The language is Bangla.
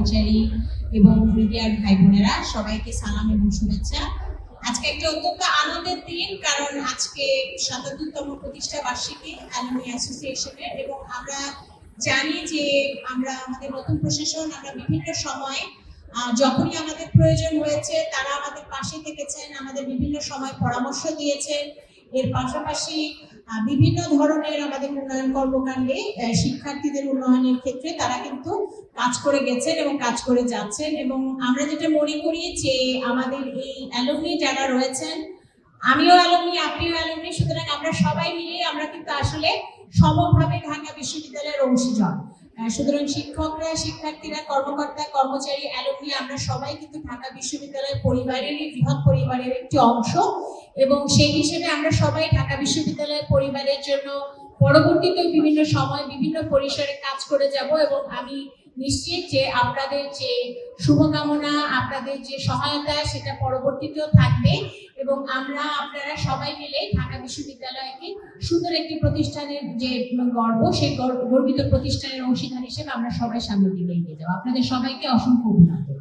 কর্মচারী এবং মিডিয়ার ভাই বোনেরা সবাইকে সালাম এবং শুভেচ্ছা। আজকে একটা অত্যন্ত আনন্দের দিন, কারণ আজকে সাতাত্তরতম প্রতিষ্ঠা বার্ষিকী অ্যালুমি অ্যাসোসিয়েশনের এবং আমরা জানি যে আমরা আমাদের নতুন প্রশাসন, আমরা বিভিন্ন সময় যখনই আমাদের প্রয়োজন হয়েছে, তারা আমাদের পাশে থেকেছেন, আমাদের বিভিন্ন সময় পরামর্শ দিয়েছেন। এর পাশাপাশি বিভিন্ন ধরনের আমাদের উন্নয়ন কর্মকাণ্ডে শিক্ষার্থীদের উন্নয়নের ক্ষেত্রে তারা কিন্তু কাজ করে গেছেন এবং কাজ করে যাচ্ছেন এবং আমরা যেটা মনে করি যে আমাদের এই অ্যালুমনি যারা রয়েছেন, আমিও অ্যালুমনি আপনিও অ্যালুমনি সুতরাং আমরা সবাই মিলে আমরা কিন্তু আসলে সমভাবে ঢাকা বিশ্ববিদ্যালয়ের অংশীজন সুতরাং শিক্ষকরা, শিক্ষার্থীরা, কর্মকর্তা, কর্মচারী অ্যালুমনি আমরা সবাই কিন্তু ঢাকা বিশ্ববিদ্যালয় পরিবারেরই, বৃহৎ পরিবারের একটি অংশ এবং সেই হিসেবে আমরা সবাই ঢাকা বিশ্ববিদ্যালয়ের পরিবারের জন্য পরবর্তীতে বিভিন্ন সময় বিভিন্ন পরিসরে কাজ করে যাব এবং আমি নিশ্চিত যে আপনাদের যে শুভকামনা, আপনাদের যে সহায়তা, সেটা পরবর্তীতেও থাকবে এবং আমরা আপনারা সবাই মিলে ঢাকা বিশ্ববিদ্যালয়কে সুন্দর একটি প্রতিষ্ঠানের যে গর্ব, সেই গর্ব- গর্বিত প্রতিষ্ঠানের অংশীদার হিসেবে আমরা সবাই সামনের দিকে এগিয়ে যাব। আপনাদের সবাইকে অসংখ্য অভিনন্দন।